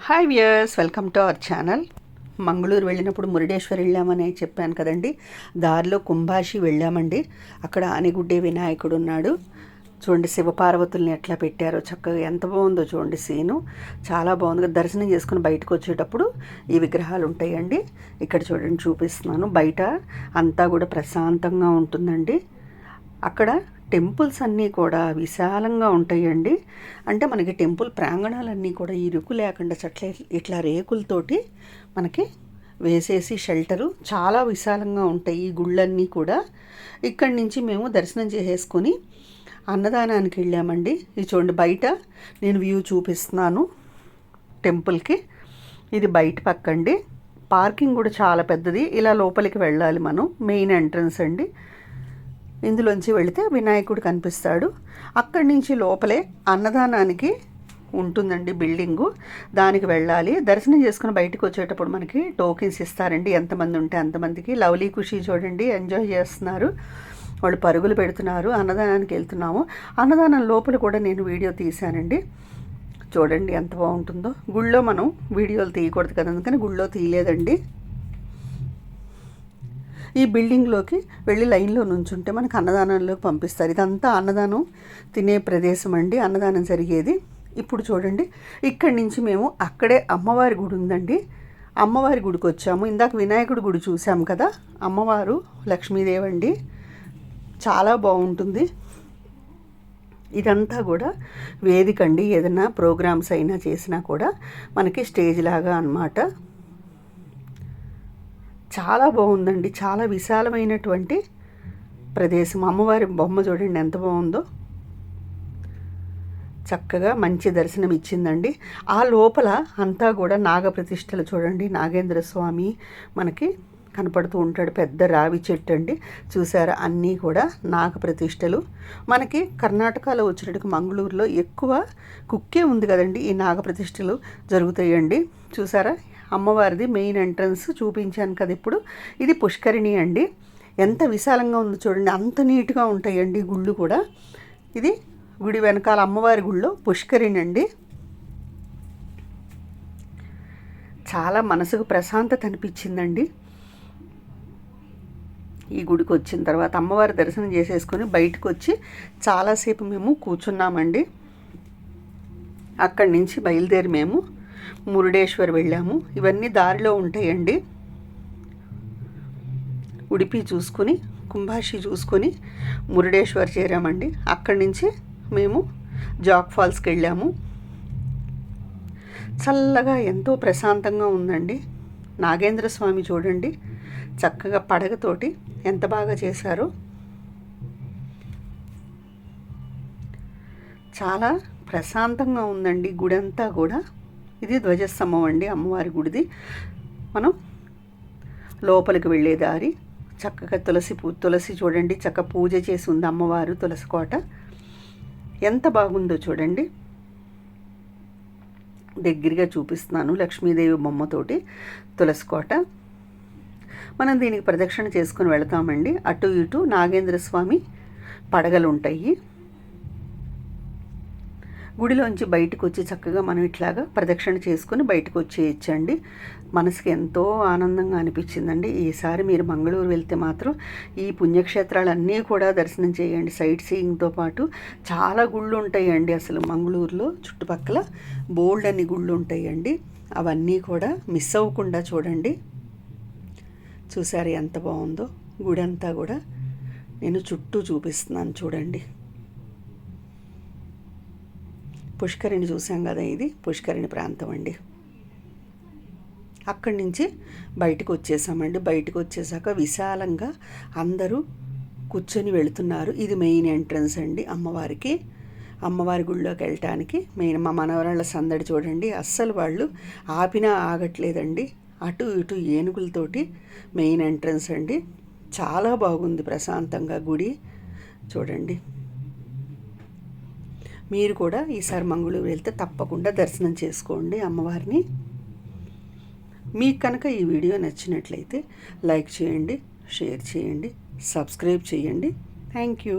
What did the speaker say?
Hi viewers welcome to our channel Mangaluru వెళ్ళినప్పుడు మురుడేశ్వర్ వెళ్ళామని చెప్పాను కదండి. దారిలో కుంభాషి వెళ్ళామండి. అక్కడ ఆనిగుడ్డే వినాయకుడు ఉన్నాడు. చూడండి శివపార్వతుల్ని ఎట్లా పెట్టారో చక్కగా ఎంత బాగుందో చూడండి సీను. చాలా బాగుంది. దర్శనం చేసుకుని బయటకు వచ్చేటప్పుడు ఈ విగ్రహాలు ఉంటాయండి. ఇక్కడ చూడండి చూపిస్తున్నాను. బయట అంతా కూడా ప్రశాంతంగా ఉంటుందండి. అక్కడ టెంపుల్స్ అన్నీ కూడా విశాలంగా ఉంటాయండి. అంటే మనకి టెంపుల్ ప్రాంగణాలన్నీ కూడా ఇరుకు లేకుండా చట్ల ఇట్లా రేకులతోటి మనకి వేసేసి షెల్టరు చాలా విశాలంగా ఉంటాయి ఈ గుళ్ళన్నీ కూడా. ఇక్కడి నుంచి మేము దర్శనం చేసేసుకొని అన్నదానానికి వెళ్ళామండి. ఇది చూడండి బయట నేను వ్యూ చూపిస్తున్నాను టెంపుల్కి. ఇది బయట పక్కండి. పార్కింగ్ కూడా చాలా పెద్దది. ఇలా లోపలికి వెళ్ళాలి మనం. మెయిన్ ఎంట్రన్స్ అండి. ఇందులోంచి వెళితే వినాయకుడు కనిపిస్తాడు. అక్కడి నుంచి లోపలే అన్నదానానికి ఉంటుందండి బిల్డింగు. దానికి వెళ్ళాలి. దర్శనం చేసుకుని బయటకు వచ్చేటప్పుడు మనకి టోకెన్స్ ఇస్తారండి. ఎంతమంది ఉంటే అంతమందికి. లవ్లీ ఖుషి చూడండి. ఎంజాయ్ చేస్తున్నారు. వాళ్ళు పరుగులు పెడుతున్నారు. అన్నదానానికి వెళ్తున్నాము. అన్నదానం లోపల కూడా నేను వీడియో తీశానండి. చూడండి ఎంత బాగుంటుందో. గుళ్ళో మనం వీడియోలు తీయకూడదు కదా. అందుకని గుళ్ళో తీయలేదండి. ఈ బిల్డింగ్లోకి వెళ్ళి లైన్లో నుంచుంటే మనకు అన్నదానంలోకి పంపిస్తారు. ఇదంతా అన్నదానం తినే ప్రదేశం అండి. అన్నదానం జరిగేది. ఇప్పుడు చూడండి ఇక్కడి నుంచి మేము అక్కడే అమ్మవారి గుడి ఉందండి. అమ్మవారి గుడికి వచ్చాము. ఇందాక వినాయకుడి గుడి చూసాం కదా అమ్మవారు లక్ష్మీదేవి అండి. చాలా బాగుంటుంది. ఇదంతా కూడా వేదిక అండి. ఏదైనా ప్రోగ్రామ్స్ అయినా చేసినా కూడా మనకి స్టేజ్ లాగా అన్నమాట. చాలా బాగుందండి. చాలా విశాలమైనటువంటి ప్రదేశం. అమ్మవారి బొమ్మ చూడండి ఎంత బాగుందో. చక్కగా మంచి దర్శనం ఇచ్చిందండి ఆ లోపల అంతా కూడా నాగప్రతిష్టలు చూడండి. నాగేంద్ర స్వామి మనకి కనపడుతూ ఉంటాడు. పెద్ద రావి చెట్టు అండి. చూసారా? అన్నీ కూడా నాగప్రతిష్టలు మనకి కర్ణాటకలో వచ్చినట్టు మంగళూరులో ఎక్కువ కుక్కే ఉంది కదండి ఈ నాగప్రతిష్టలు జరుగుతాయండి. చూసారా? అమ్మవారిది మెయిన్ ఎంట్రన్స్ చూపించాను కదా ఇప్పుడు. ఇది పుష్కరిణి అండి. ఎంత విశాలంగా ఉందో చూడండి. అంత నీట్గా ఉంటాయండి గుళ్ళు కూడా. ఇది గుడి వెనకాల అమ్మవారి గుళ్ళో పుష్కరిణి అండి. చాలా మనసుకు ప్రశాంతత అనిపించిందండి. ఈ గుడికి వచ్చిన తర్వాత అమ్మవారి దర్శనం చేసేసుకొని బయటకు వచ్చి చాలాసేపు మేము కూర్చున్నామండి. అక్కడి నుంచి బయలుదేరి మేము మురుడేశ్వర్ వెళ్ళాము. ఇవన్నీ దారిలో ఉంటాయండి. ఉడిపి చూసుకొని కుంభాషి చూసుకొని మురుడేశ్వర్ చేరామండి. అక్కడి నుంచి మేము జాక్ ఫాల్స్కి వెళ్ళాము. చల్లగా ఎంతో ప్రశాంతంగా ఉందండి. నాగేంద్ర స్వామి చూడండి చక్కగా పడగతోటి ఎంత బాగా చేశారో. చాలా ప్రశాంతంగా ఉందండి గుడంతా కూడా. ఇది ధ్వజస్తంభం అండి అమ్మవారి గుడిది. మనం లోపలికి వెళ్ళే దారి చక్కగా తులసి పూ తులసి చూడండి చక్క పూజ చేసి ఉంది అమ్మవారు తులసి కోట. ఎంత బాగుందో చూడండి. దగ్గరగా చూపిస్తున్నాను లక్ష్మీదేవి బొమ్మతోటి తులసి కోట. మనం దీనికి ప్రదక్షిణ చేసుకుని వెళతామండి. అటు ఇటు నాగేంద్ర స్వామి పడగలు ఉంటాయి. గుడిలోంచి బయటకు వచ్చి చక్కగా మనం ఇట్లాగా ప్రదక్షిణ చేసుకుని బయటకు వచ్చేయచ్చండి మనసుకి ఎంతో ఆనందంగా అనిపించిందండి. ఈసారి మీరు మంగళూరు వెళ్తే మాత్రం ఈ పుణ్యక్షేత్రాలన్నీ కూడా దర్శనం చేయండి. సైట్ సీయింగ్తో పాటు చాలా గుళ్ళు ఉంటాయండి అసలు మంగళూరులో. చుట్టుపక్కల బోల్డ్ అన్ని గుళ్ళు ఉంటాయండి అవన్నీ కూడా మిస్ అవ్వకుండా చూడండి. చూసారు ఎంత బాగుందో? గుడి అంతా కూడా నేను చుట్టూ చూపిస్తున్నాను చూడండి. పుష్కరిణి చూసాం కదా ఇది పుష్కరిణి ప్రాంతం అండి. అక్కడి నుంచి బయటకు వచ్చేసామండి. బయటకు వచ్చేసాక విశాలంగా అందరూ కూర్చొని వెళుతున్నారు. ఇది మెయిన్ ఎంట్రన్స్ అండి అమ్మవారికి. అమ్మవారి గుళ్ళోకి వెళ్ళటానికి మెయిన్ మా మనవరాళ్ళ సందడి చూడండి. అస్సలు వాళ్ళు ఆపినా ఆగట్లేదండి. అటు ఇటు ఏనుగులతోటి మెయిన్ ఎంట్రన్స్ అండి. చాలా బాగుంది ప్రశాంతంగా గుడి. చూడండి. మీరు కూడా ఈసారి మంగళూరు వెళ్తే తప్పకుండా దర్శనం చేసుకోండి అమ్మవారిని. మీకు కనుక ఈ వీడియో నచ్చినట్లయితే లైక్ చేయండి షేర్ చేయండి సబ్స్క్రైబ్ చేయండి. Thank you.